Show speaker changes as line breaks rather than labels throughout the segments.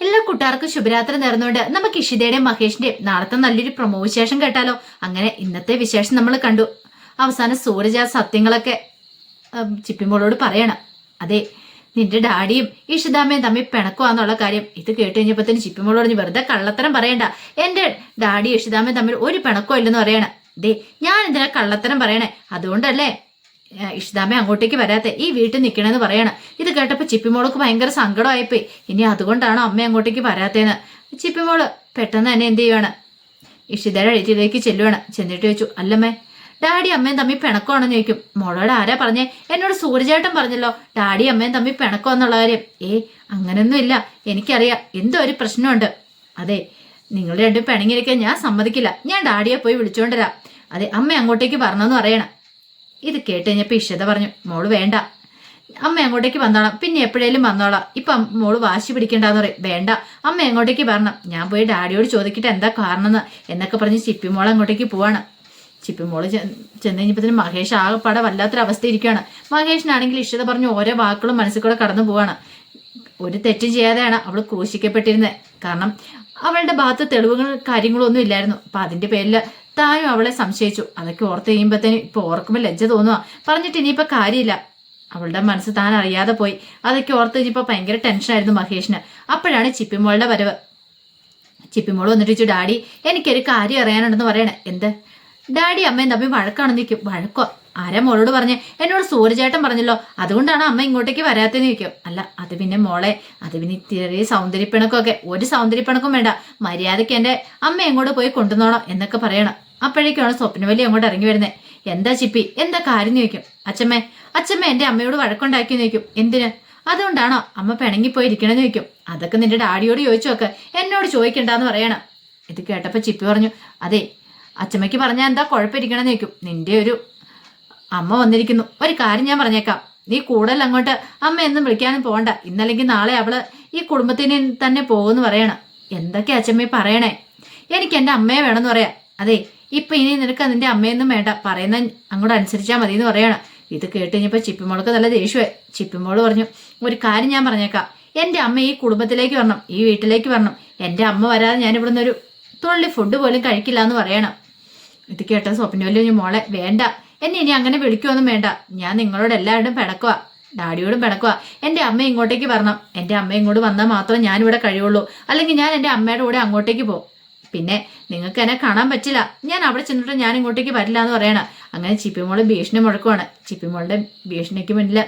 എല്ലാ കൂട്ടുകാർക്കും ശുഭരാത്രി നേർന്നുകൊണ്ട് നമുക്ക് ഇഷിതയുടെയും മഹേഷിന്റെയും നാളത്തെ നല്ലൊരു പ്രമോ വിശേഷം കേട്ടാലോ? അങ്ങനെ ഇന്നത്തെ വിശേഷം നമ്മൾ കണ്ടു. അവസാനം സൂരജ് ആ സത്യങ്ങളൊക്കെ ചിപ്പിമോളോട് പറയണം. അതെ നിന്റെ ഡാഡിയും ഇഷിതാമ്മയും തമ്മിൽ പിണക്കുവാന്നുള്ള കാര്യം ഇത് കേട്ട് കഴിഞ്ഞപ്പോഴത്തേന് ചിപ്പിമോളോട് പറഞ്ഞു വെറുതെ കള്ളത്തരം പറയണ്ട. എന്റെ ഡാഡിയും ഇഷിതാമ്മയും തമ്മിൽ ഒരു പിണക്കോ ഇല്ലെന്ന് പറയണം. ദേ ഞാൻ എന്തിനാ കള്ളത്തരം പറയണേ. അതുകൊണ്ടല്ലേ ഏഹ്, ഇഷിതാമ്മ അങ്ങോട്ടേക്ക് വരാത്തെ. ഈ വീട്ടിൽ നിൽക്കണമെന്ന് പറയണം. ഇത് കേട്ടപ്പോൾ ചിപ്പിമോൾക്ക് ഭയങ്കര സങ്കടമായിപ്പോയി. ഇനി അതുകൊണ്ടാണോ അമ്മ അങ്ങോട്ടേക്ക് വരാത്തേന്ന്? ചിപ്പിമോൾ പെട്ടെന്ന് തന്നെ എന്ത് ചെയ്യുവാണ്? ഇഷിതയുടെ അഴിറ്റിലേക്ക് ചെല്ലുവാണ്. ചെന്നിട്ട് ചോദിച്ചു അല്ലമ്മേ ഡാഡി അമ്മയും തമ്മിൽ പിണക്കമാണെന്ന് ചോദിക്കും. മോളോട് ആരാ പറഞ്ഞേ? എന്നോട് സൂരജേട്ടൻ പറഞ്ഞല്ലോ. ഡാഡി അമ്മയും തമ്മിൽ പിണക്കം എന്നുള്ള കാര്യം. ഏ അങ്ങനൊന്നും ഇല്ല എനിക്കറിയാം. എന്തോ ഒരു പ്രശ്നമുണ്ട്. അതെ നിങ്ങൾ രണ്ടും പിണങ്ങിയിരിക്കാൻ ഞാൻ സമ്മതിക്കില്ല. ഞാൻ ഡാഡിയെ പോയി വിളിച്ചുകൊണ്ടുവരാം അതെ അമ്മ അങ്ങോട്ടേക്ക് പറഞ്ഞെന്ന് പറയണം. ഇത് കേട്ട് കഴിഞ്ഞപ്പോൾ ഇഷത പറഞ്ഞു മോൾ വേണ്ട. അമ്മ അങ്ങോട്ടേക്ക് വന്നോളാം. പിന്നെ എപ്പോഴേലും വന്നോളാം. ഇപ്പൊ മോൾ വാശി പിടിക്കണ്ടെന്ന് പറയും. വേണ്ട. അമ്മ എങ്ങോട്ടേക്ക് വരണം. ഞാൻ പോയി ഡാഡിയോട് ചോദിക്കട്ടെ എന്താ കാരണമെന്ന് എന്നൊക്കെ പറഞ്ഞ് ചിപ്പി മോൾ അങ്ങോട്ടേക്ക് പോവാണ്. ചിപ്പി മോൾ ചെന്ന് കഴിഞ്ഞപ്പോൾ മഹേഷ് ആകെപ്പാടെ വല്ലാത്തൊരവസ്ഥ ഇരിക്കുകയാണ് മഹേഷിനാണെങ്കിൽ ഇഷത പറഞ്ഞ് ഓരോ വാക്കുകളും മനസ്സിൽ കൂടെ കടന്നു പോവാണ്. ഒരു തെറ്റും ചെയ്യാതെയാണ് അവൾ ക്രൂശിക്കപ്പെട്ടിരുന്നത് കാരണം അവളുടെ ഭാഗത്ത് തെളിവുകൾ കാര്യങ്ങളൊന്നും ഇല്ലായിരുന്നു. അപ്പൊ അതിന്റെ പേരിൽ താനും അവളെ സംശയിച്ചു. അതൊക്കെ ഓർത്ത് കഴിയുമ്പോഴത്തേനും ഇപ്പൊ ഓർക്കുമ്പോൾ ലജ്ജ തോന്നുക പറഞ്ഞിട്ട് ഇനിയിപ്പോ കാര്യമില്ല. അവളുടെ മനസ്സ് താൻ അറിയാതെ പോയി. അതൊക്കെ ഓർത്ത് കഴിഞ്ഞപ്പോൾ ഭയങ്കര ടെൻഷനായിരുന്നു മഹേഷിന്. അപ്പോഴാണ് ചിപ്പിമോളുടെ വരവ്. ചിപ്പിമോൾ വന്നിട്ട് ചോദിച്ചു ഡാഡി എനിക്കൊരു കാര്യം അറിയാനുണ്ടെന്ന് പറയണേ. എന്ത്? ഡാഡി അമ്മയും തമ്മിൽ വഴക്കാണെന്ന് നിൽക്കും വഴക്കോ? ആരാ മോളോട് പറഞ്ഞ്? എന്നോട് സൂര്യചേട്ടൻ പറഞ്ഞല്ലോ. അതുകൊണ്ടാണ് അമ്മ ഇങ്ങോട്ടേക്ക് വരാത്തെന്ന് ചോദിക്കും അല്ല അത് പിന്നെ മോളെ. അത് പിന്നെ ചെറിയ സൗന്ദര്യപ്പിണക്കൊക്കെ ഒരു സൗന്ദര്യപ്പിണക്കും വേണ്ട. മര്യാദയ്ക്ക് എന്റെ അമ്മ എങ്ങോട്ട് പോയി കൊണ്ടുവന്നോണം? എന്നൊക്കെ പറയണം. അപ്പോഴേക്കാണ് സ്വപ്നവലി അങ്ങോട്ട് ഇറങ്ങി വരുന്നത് എന്താ ചിപ്പി? എന്താ കാര്യം എന്ന് ചോദിക്കും. അച്ഛമ്മേ അച്ഛമ്മ എന്റെ അമ്മയോട് വഴക്കുണ്ടാക്കി ചോദിക്കും. എന്തിന്? അതുകൊണ്ടാണോ അമ്മ പിണങ്ങിപ്പോയി ഇരിക്കണമെന്ന് ചോദിക്കും. അതൊക്കെ നിന്റെ ഡാഡിയോട് ചോദിച്ചു നോക്ക്. എന്നോട് ചോദിക്കണ്ടെന്ന് പറയണം. ഇത് കേട്ടപ്പോൾ ചിപ്പി പറഞ്ഞു അതെ അച്ഛമ്മയ്ക്ക് പറഞ്ഞാൽ എന്താ കുഴപ്പമിരിക്കണമെന്ന് ചോദിക്കും. നിന്റെ ഒരു അമ്മ വന്നിരിക്കുന്നു. ഒരു കാര്യം ഞാൻ പറഞ്ഞേക്കാം. നീ കൂടുതൽ അങ്ങോട്ട് അമ്മ എന്നും വിളിക്കാനും പോകണ്ട. ഇന്നല്ലെങ്കിൽ നാളെ അവൾ ഈ കുടുംബത്തിന് തന്നെ പോകുമെന്ന് പറയണം. എന്തൊക്കെ അച്ഛമ്മ പറയണേ? എനിക്ക് എന്റെ അമ്മയെ വേണമെന്ന് പറയാം. അതെ ഇപ്പൊ ഇനി നിനക്ക് നിന്റെ അമ്മയൊന്നും വേണ്ട. പറയുന്ന അങ്ങോട്ട് അനുസരിച്ചാൽ മതി എന്ന് പറയണം. ഇത് കേട്ട് കഴിഞ്ഞപ്പോൾ നല്ല ദേഷ്യമായി ചിപ്പിമോൾ പറഞ്ഞു ഒരു കാര്യം ഞാൻ പറഞ്ഞേക്കാം. എന്റെ അമ്മ ഈ കുടുംബത്തിലേക്ക് വരണം ഈ വീട്ടിലേക്ക് വരണം. എന്റെ അമ്മ വരാതെ ഞാൻ ഇവിടുന്ന് ഒരു തുള്ളി ഫുഡ് പോലും കഴിക്കില്ല എന്ന് പറയണം. ഇത് കേട്ട സ്വപ്നവല്ലി മോളെ വേണ്ട. എന്നെ ഇനി അങ്ങനെ വിളിക്കുമൊന്നും വേണ്ട. ഞാൻ നിങ്ങളോട് എല്ലാവരോടും പിടക്കുക ഡാഡിയോടും പിടക്കുക എന്റെ അമ്മ ഇങ്ങോട്ടേക്ക് വരണം. എന്റെ അമ്മ ഇങ്ങോട്ട് വന്നാൽ മാത്രമേ ഞാനിവിടെ കഴിയുള്ളൂ. അല്ലെങ്കിൽ ഞാൻ എന്റെ അമ്മയുടെ കൂടെ അങ്ങോട്ടേക്ക് പോകും പിന്നെ നിങ്ങൾക്ക് എന്നെ കാണാൻ പറ്റില്ല. ഞാൻ അവിടെ ചെന്നിട്ട് ഞാൻ ഇങ്ങോട്ടേക്ക് വരില്ല എന്ന് പറയണം. അങ്ങനെ ചിപ്പിമോൾ ഭീഷണി മുഴക്കുവാണ്. ചിപ്പിമോളുടെ ഭീഷണിക്ക് മുന്നിൽ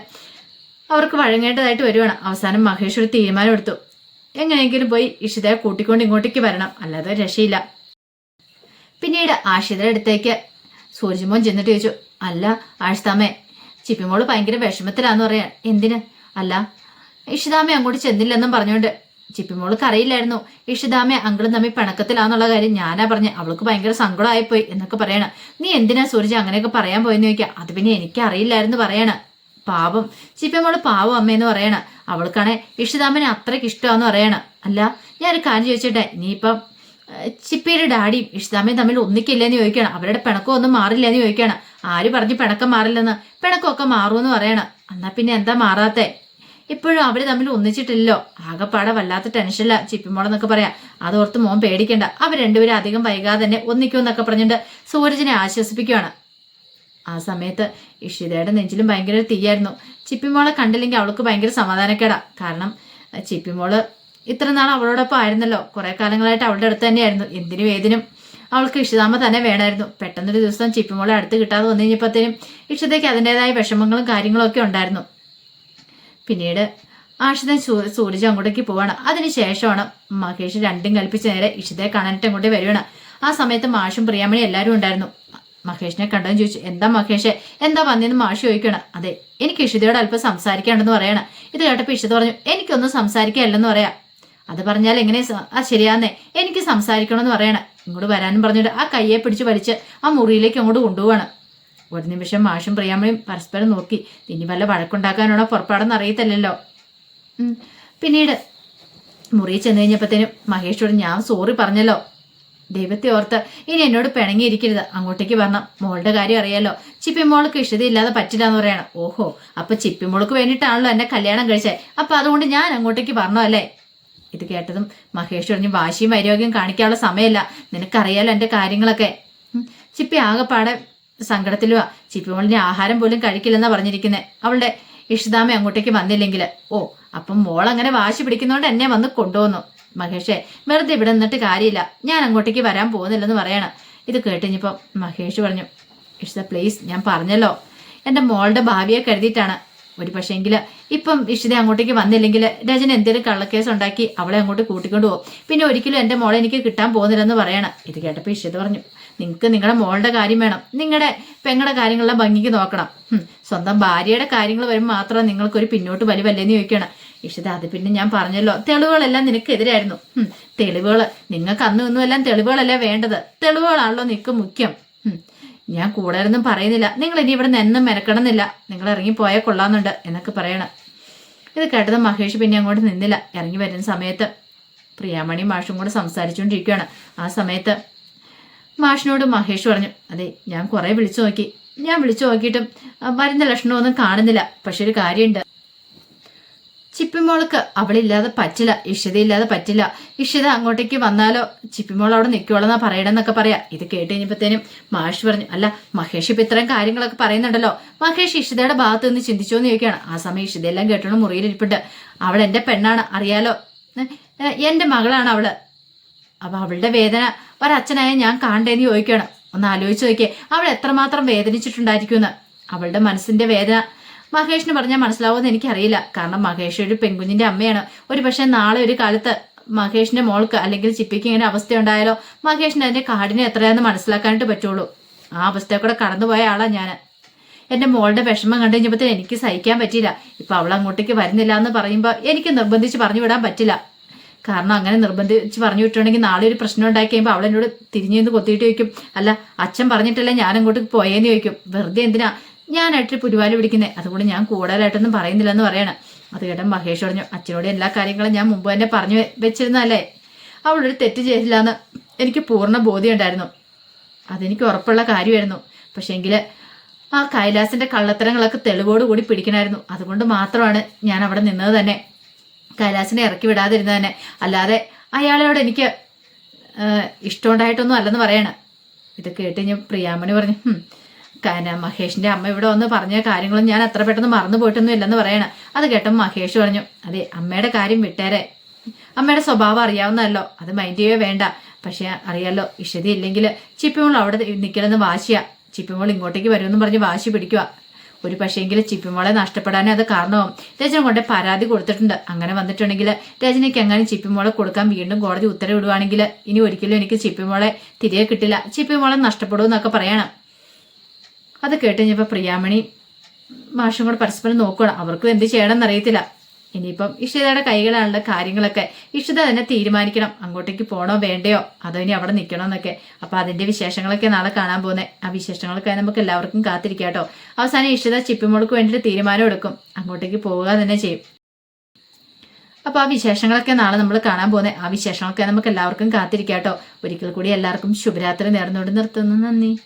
അവർക്ക് വഴങ്ങേണ്ടതായിട്ട് വരുവാണ്. അവസാനം മഹേഷ് ഒരു തീരുമാനം എടുത്തു. എങ്ങനെയെങ്കിലും പോയി ഇഷിതയെ കൂട്ടിക്കൊണ്ട് ഇങ്ങോട്ടേക്ക് വരണം. അല്ലാതെ രക്ഷയില്ല. പിന്നീട് ആഷിതയുടെ അടുത്തേക്ക് സൂര്യമോൻ ചെന്നിട്ട് ചോദിച്ചു അല്ല ആഷിതാമ്മേ ചിപ്പിമോൾ ഭയങ്കര വിഷമത്തിലാന്ന് പറയാ എന്തിന്? അല്ല ഇഷിതാമേ അങ്ങോട്ട് ചെന്നില്ലെന്നും പറഞ്ഞുകൊണ്ട് ചിപ്പിമോൾക്ക് അറിയില്ലായിരുന്നു. ഇഷിതാമെ അങ്കിളും തമ്മിൽ പിണക്കത്തിലാന്നുള്ള കാര്യം ഞാനാ പറഞ്ഞ. അവൾക്ക് ഭയങ്കര സങ്കടമായിപ്പോയി എന്നൊക്കെ പറയണ. നീ എന്തിനാ സൂരജ് അങ്ങനെയൊക്കെ പറയാൻ പോയെന്ന് ചോദിക്കുക? അത് പിന്നെ എനിക്ക് അറിയില്ലായിരുന്നു പറയണ. പാവം. ചിപ്പിമോൾ പാവം അമ്മയെന്ന് പറയണ. അവൾക്കാണെ ഇഷിതാമനെ അത്രയ്ക്ക് ഇഷ്ടമാന്ന് പറയണ. അല്ല ഞാൻ ഒരു കാര്യം ചോദിച്ചിട്ടെ? നീയിപ്പം ചിപ്പിയുടെ ഡാഡിയും ഇഷിതാമയും തമ്മിൽ ഒന്നിക്കില്ലെന്ന് ചോദിക്കണം അവരുടെ പിണക്കം ഒന്നും മാറില്ലെന്ന് ചോദിക്കണം ആര് പറഞ്ഞ് പിണക്കം മാറില്ലെന്ന്? പിണക്കമൊക്കെ മാറുമെന്ന് പറയണം. എന്നാ പിന്നെ എന്താ മാറാത്തെ? ഇപ്പോഴും അവർ തമ്മിൽ ഒന്നിച്ചിട്ടില്ലല്ലോ. ആകെപ്പാടെ വല്ലാത്ത ടെൻഷനില്ല ചിപ്പിമോളെന്നൊക്കെ പറയാം. അതോർത്ത് മോൻ പേടിക്കണ്ട. അവർ രണ്ടുപേരും അധികം വൈകാതെ തന്നെ ഒന്നിക്കുമെന്നൊക്കെ പറഞ്ഞിട്ട് സൂരജിനെ ആശ്വസിപ്പിക്കുകയാണ് ആ സമയത്ത് ഇഷിതയുടെ നെഞ്ചിലും ഭയങ്കര തീയായിരുന്നു. ചിപ്പിമോളെ കണ്ടില്ലെങ്കിൽ അവൾക്ക് ഭയങ്കര സമാധാനക്കേടാ. കാരണം ചിപ്പിമോൾ ഇത്ര നാൾ അവളോടൊപ്പം ആയിരുന്നല്ലോ. കുറെ കാലങ്ങളായിട്ട് അവളുടെ അടുത്ത് തന്നെയായിരുന്നു. എന്തിനും ഏതിനും അവൾക്ക് ഇഷിതാമ്മ തന്നെ വേണമായിരുന്നു. പെട്ടെന്നൊരു ദിവസം ചിപ്പിമോളെ അടുത്ത് കിട്ടാതെ വന്നു കഴിഞ്ഞപ്പോഴത്തേനും ഇഷിതയ്ക്ക് അതിന്റെതായ വിഷമങ്ങളും കാര്യങ്ങളും ഒക്കെ ഉണ്ടായിരുന്നു. പിന്നീട് ആഷിതൻ സൂരജ് അങ്ങോട്ടേക്ക് പോവാണ്. അതിനുശേഷമാണ് മഹേഷ് രണ്ടും കൽപ്പിച്ച് നേരെ ഇഷിതയെ കാണാനായിട്ട് അങ്ങോട്ട് വരുവാണ്. ആ സമയത്ത് മാഷും പ്രിയാമണി എല്ലാവരും ഉണ്ടായിരുന്നു. മഹേഷിനെ കണ്ടെന്ന് ചോദിച്ചു എന്താ മഹേഷ് എന്താ വന്നതെന്ന് മാഷ് ചോദിക്കണം അതെ എനിക്ക് ഇഷിതയോട് അല്പം സംസാരിക്കാണ്ടെന്ന് പറയണം. ഇത് കേട്ടപ്പോൾ ഇഷിത പറഞ്ഞു എനിക്കൊന്നും സംസാരിക്കാനില്ലെന്ന് പറയാം. അത് പറഞ്ഞാൽ എങ്ങനെ ആ ശരിയാന്നേ എനിക്ക് സംസാരിക്കണമെന്ന് പറയണം. ഇങ്ങോട്ട് വരാനും പറഞ്ഞിട്ട് ആ കയ്യെ പിടിച്ച് വലിച്ച് ആ മുറിയിലേക്ക് അങ്ങോട്ട് കൊണ്ടുപോവാണ്. ഒരു നിമിഷം മാഷും പ്രിയാമ്മയും പരസ്പരം നോക്കി. ഇനി വല്ല വഴക്കുണ്ടാക്കാനുള്ള പുറപ്പാടെന്ന് അറിയത്തില്ലല്ലോ. പിന്നീട് മുറിയിൽ ചെന്ന് കഴിഞ്ഞപ്പോഴത്തേനും മഹേഷോട് ഞാൻ സോറി പറഞ്ഞല്ലോ. ദൈവത്തെ ഓർത്ത് ഇനി എന്നോട് പിണങ്ങിയിരിക്കരുത്. അങ്ങോട്ടേക്ക് വന്ന മോളുടെ കാര്യം അറിയാലോ. ചിപ്പിമോൾക്ക് ഇഷ്ടതയില്ലാതെ പറ്റില്ല എന്ന് പറയണം. ഓഹോ അപ്പൊ ചിപ്പിമോൾക്ക് വേണ്ടിയിട്ടാണല്ലോ എന്നെ കല്യാണം കഴിച്ചേ. അപ്പൊ അതുകൊണ്ട് ഞാൻ അങ്ങോട്ടേക്ക് പറഞ്ഞോ അല്ലേ? ഇത് കേട്ടതും മഹേഷ് പറഞ്ഞു വാശിയും വൈരോഗ്യം കാണിക്കാനുള്ള സമയമല്ല. നിനക്കറിയാലോ എന്റെ കാര്യങ്ങളൊക്കെ. ചിപ്പി ആകെപ്പാടെ സങ്കടത്തിലുവാ ചിപ്പിമോളിന് ആഹാരം പോലും കഴിക്കില്ലെന്നാ പറഞ്ഞിരിക്കുന്നത് അവളുടെ ഇഷിതാമ അങ്ങോട്ടേക്ക് വന്നില്ലെങ്കിൽ ഓ അപ്പം മോൾ അങ്ങനെ വാശി പിടിക്കുന്നോണ്ട് എന്നെ വന്ന് കൊണ്ടുവന്നു. മഹേഷേ വെറുതെ ഇവിടെ നിന്നിട്ട് കാര്യമില്ല. ഞാൻ അങ്ങോട്ടേക്ക് വരാൻ പോകുന്നില്ലെന്ന് പറയണം. ഇത് കേട്ടിഞ്ഞപ്പോൾ മഹേഷ് പറഞ്ഞു ഇഷിത പ്ലീസ് ഞാൻ പറഞ്ഞല്ലോ. എന്റെ മോളുടെ ഭാവിയെ കരുതിയിട്ടാണ്. ഒരു പക്ഷേങ്കിൽ ഇപ്പം ഇഷിത അങ്ങോട്ടേക്ക് വന്നില്ലെങ്കിൽ രജൻ എന്തെങ്കിലും കള്ളക്കേസ് ഉണ്ടാക്കി അവളെ അങ്ങോട്ട് കൂട്ടിക്കൊണ്ടു പോകും പിന്നെ ഒരിക്കലും എന്റെ മോളെ എനിക്ക് കിട്ടാൻ പോകുന്നില്ലെന്ന് പറയണം. ഇത് കേട്ടപ്പോൾ ഇഷിത പറഞ്ഞു നിങ്ങൾക്ക് നിങ്ങളുടെ മോളുടെ കാര്യം വേണം. നിങ്ങളുടെ പെങ്ങളുടെ കാര്യങ്ങളെല്ലാം ഭംഗിക്ക് നോക്കണം. സ്വന്തം ഭാര്യയുടെ കാര്യങ്ങൾ വരുമ്പോൾ മാത്രം നിങ്ങൾക്കൊരു പിന്നോട്ട് വലിവല്ലേന്ന് ചോദിക്കണം. ഇഷിത അത് പിന്നെ ഞാൻ പറഞ്ഞല്ലോ. തെളിവുകളെല്ലാം നിനക്കെതിരായിരുന്നു. തെളിവുകൾ നിങ്ങൾക്ക് അന്നും ഇന്നും എല്ലാം തെളിവുകളല്ലേ വേണ്ടത്? തെളിവുകളാണല്ലോ നിനക്ക് മുഖ്യം. ഞാൻ കൂടുതലൊന്നും പറയുന്നില്ല. നിങ്ങൾ ഇനി ഇവിടെ നിന്നും മെനക്കണമെന്നില്ല നിങ്ങൾ ഇറങ്ങി പോയാൽ കൊള്ളാമെന്നുണ്ട് എന്നൊക്കെ പറയണം. ഇത് കേട്ടത് മഹേഷ് പിന്നെ അങ്ങോട്ട് നിന്നില്ല. ഇറങ്ങി വരുന്ന സമയത്ത് പ്രിയാമണി മാഷും കൂടെ സംസാരിച്ചുകൊണ്ടിരിക്കുകയാണ് ആ സമയത്ത് മാഷിനോട് മഹേഷ് പറഞ്ഞു അതെ ഞാൻ കുറേ വിളിച്ചു നോക്കി. ഞാൻ വിളിച്ചു നോക്കിയിട്ടും മരുന്ന് ലക്ഷണമൊന്നും കാണുന്നില്ല. പക്ഷെ ഒരു കാര്യമുണ്ട്. ചിപ്പിമോൾക്ക് അവളില്ലാതെ പറ്റില്ല. ഇഷിതയില്ലാതെ പറ്റില്ല. ഇഷിത അങ്ങോട്ടേക്ക് വന്നാലോ? ചിപ്പിമോൾ അവിടെ നിൽക്കുവോളെന്നാ പറയണമെന്നൊക്കെ പറയാ. ഇത് കേട്ട് കഴിഞ്ഞപ്പോഴത്തേനും മാഷ് പറഞ്ഞു അല്ല മഹേഷ് ഇപ്പൊ ഇത്രയും കാര്യങ്ങളൊക്കെ പറയുന്നുണ്ടല്ലോ. മഹേഷ് ഇഷിതയുടെ ഭാഗത്ത് നിന്ന് ചിന്തിച്ചു എന്ന് ചോദിക്കുകയാണ്. ആ സമയം ഇഷിതയെല്ലാം കേട്ടോണ്ട് മുറിയിലിരിപ്പുണ്ട്. അവൾ എന്റെ പെണ്ണാണ് അറിയാലോ? എന്റെ മകളാണ് അവൾ. അപ്പൊ അവളുടെ വേദന ഒരച്ഛനായ ഞാൻ കാണണ്ടേന്ന് ചോദിക്കണം ഒന്ന് ആലോചിച്ച് നോക്കിയേ അവൾ എത്രമാത്രം വേദനിച്ചിട്ടുണ്ടായിരിക്കുമെന്ന്. അവളുടെ മനസ്സിന്റെ വേദന. മഹേഷിന് പറഞ്ഞാൽ മനസ്സിലാവുമെന്ന് എനിക്കറിയില്ല. കാരണം മഹേഷ് ഒരു പെൺകുഞ്ഞിന്റെ അമ്മയാണ്. ഒരു പക്ഷേ നാളെ ഒരു കാലത്ത് മഹേഷിന്റെ മോൾക്ക് അല്ലെങ്കിൽ ചിപ്പിക്ക് ഇങ്ങനെ അവസ്ഥ ഉണ്ടായാലോ മഹേഷിന് അതിന്റെ കാടിനെ എത്രയാണെന്ന് മനസ്സിലാക്കാനായിട്ട് പറ്റുള്ളൂ. ആ അവസ്ഥ കൂടെ കടന്നുപോയ ആളാ ഞാൻ എന്റെ മോളുടെ വിഷമം കണ്ടു കഴിഞ്ഞപ്പോൾ എനിക്ക് സഹിക്കാൻ പറ്റിയില്ല. ഇപ്പൊ അവൾ അങ്ങോട്ടേക്ക് വരുന്നില്ല എന്ന് പറയുമ്പോൾ എനിക്ക് നിർബന്ധിച്ച് പറഞ്ഞു വിടാൻ പറ്റില്ല. കാരണം അങ്ങനെ നിർബന്ധിച്ച് പറഞ്ഞു വിട്ടുണ്ടെങ്കിൽ നാളെ ഒരു പ്രശ്നം ഉണ്ടാക്കി കഴിയുമ്പോൾ അവൾ എന്നോട് തിരിഞ്ഞു നിന്ന് കൊത്തിയിട്ട് ചോദിക്കും അല്ല അച്ഛൻ പറഞ്ഞിട്ടല്ലേ ഞാൻ അങ്ങോട്ട് പോയേന്ന് ചോദിക്കും? വെറുതെ എന്തിനാ? ഞാനായിട്ട് പുരുവാലി പിടിക്കുന്നത് അതുകൊണ്ട് ഞാൻ കൂടുതലായിട്ടൊന്നും പറയുന്നില്ലെന്ന് പറയണം. അത് കേട്ടൻ മഹേഷ് പറഞ്ഞു അച്ഛനോട് എല്ലാ കാര്യങ്ങളും ഞാൻ മുമ്പ് തന്നെ പറഞ്ഞു വെച്ചിരുന്നല്ലേ അവളൊരു തെറ്റ് ചെയ്തില്ല എന്ന് എനിക്ക് പൂർണ ബോധ്യമുണ്ടായിരുന്നു. അതെനിക്ക് ഉറപ്പുള്ള കാര്യമായിരുന്നു. പക്ഷേങ്കിൽ ആ കൈലാസിന്റെ കള്ളത്തരങ്ങളൊക്കെ തെളിവോടുകൂടി പിടിക്കണമായിരുന്നു. അതുകൊണ്ട് മാത്രമാണ് ഞാൻ അവിടെ നിന്നത് തന്നെ. കൈലാസിനെ ഇറക്കി വിടാതിരുന്നത് തന്നെ. അല്ലാതെ അയാളോട് എനിക്ക് ഇഷ്ടമുണ്ടായിട്ടൊന്നും അല്ലെന്ന് പറയണം. ഇത് കേട്ട് ഞാൻ പ്രിയാമണി പറഞ്ഞു "ഹും, കാരണം മഹേഷിന്റെ അമ്മ ഇവിടെ വന്ന് പറഞ്ഞ കാര്യങ്ങളും ഞാൻ അത്ര പെട്ടെന്ന് മറന്നു പോയിട്ടൊന്നും ഇല്ലെന്ന് പറയണം. അത് കേട്ടപ്പോൾ മഹേഷ് പറഞ്ഞു അതെ അമ്മയുടെ കാര്യം വിട്ടേരെ. അമ്മയുടെ സ്വഭാവം അറിയാവുന്നതല്ലോ അത് മൈൻഡ് ചെയ്യേ വേണ്ട. പക്ഷെ അറിയാലോ ഇഷതി ഇല്ലെങ്കിൽ ചിപ്പിമോൾ അവിടെ നിൽക്കണമെന്ന് വാശിയാ. ചിപ്പിമോൾ ഇങ്ങോട്ടേക്ക് വരുമെന്ന് പറഞ്ഞ് വാശി പിടിക്കുക ഒരു പക്ഷേങ്കിൽ ചിപ്പിമോളെ നഷ്ടപ്പെടാനേ അത് കാരണമാവും. രചന കൊണ്ട് പരാതി കൊടുത്തിട്ടുണ്ട്. അങ്ങനെ വന്നിട്ടുണ്ടെങ്കിൽ രചനയ്ക്ക് എങ്ങനെ ചിപ്പിമോളെ കൊടുക്കാൻ വീണ്ടും കോടതി ഉത്തരവിടുവാണെങ്കിൽ ഇനി ഒരിക്കലും എനിക്ക് ചിപ്പിമോളെ തിരികെ കിട്ടില്ല. ചിപ്പിമോളെ നഷ്ടപ്പെടും എന്നൊക്കെ പറയണം. അത് കേട്ട് കഴിഞ്ഞപ്പോൾ പ്രിയാമണി മാഷും കൂടെ പരസ്പരം നോക്കണം അവർക്കും എന്ത് ചെയ്യണമെന്ന് അറിയത്തില്ല ഇനിയിപ്പം ഇഷിതയുടെ കൈകളാണുള്ള കാര്യങ്ങളൊക്കെ. ഇഷിത തന്നെ തീരുമാനിക്കണം. അങ്ങോട്ടേക്ക് പോണോ വേണ്ടയോ? അതോ ഇനി അവിടെ നിൽക്കണോ എന്നൊക്കെ. അപ്പൊ അതിന്റെ വിശേഷങ്ങളൊക്കെ നാളെ കാണാൻ പോകുന്നത് ആ വിശേഷങ്ങളൊക്കെ നമുക്ക് എല്ലാവർക്കും കാത്തിരിക്കാം കേട്ടോ. അവസാനം ഇഷിത ചിപ്പിമോൾക്ക് വേണ്ടിയിട്ട് തീരുമാനം എടുക്കും. അങ്ങോട്ടേക്ക് പോവുക തന്നെ ചെയ്യും. അപ്പോൾ ആ വിശേഷങ്ങളൊക്കെ നാളെ നമ്മൾ കാണാൻ പോകുന്നത് ആ വിശേഷങ്ങളൊക്കെ നമുക്ക് എല്ലാവർക്കും കാത്തിരിക്കാം കേട്ടോ. ഒരിക്കൽ കൂടി എല്ലാവർക്കും ശുഭരാത്രി നേർന്നുകൊണ്ട് നിർത്തുന്നു. നന്ദി.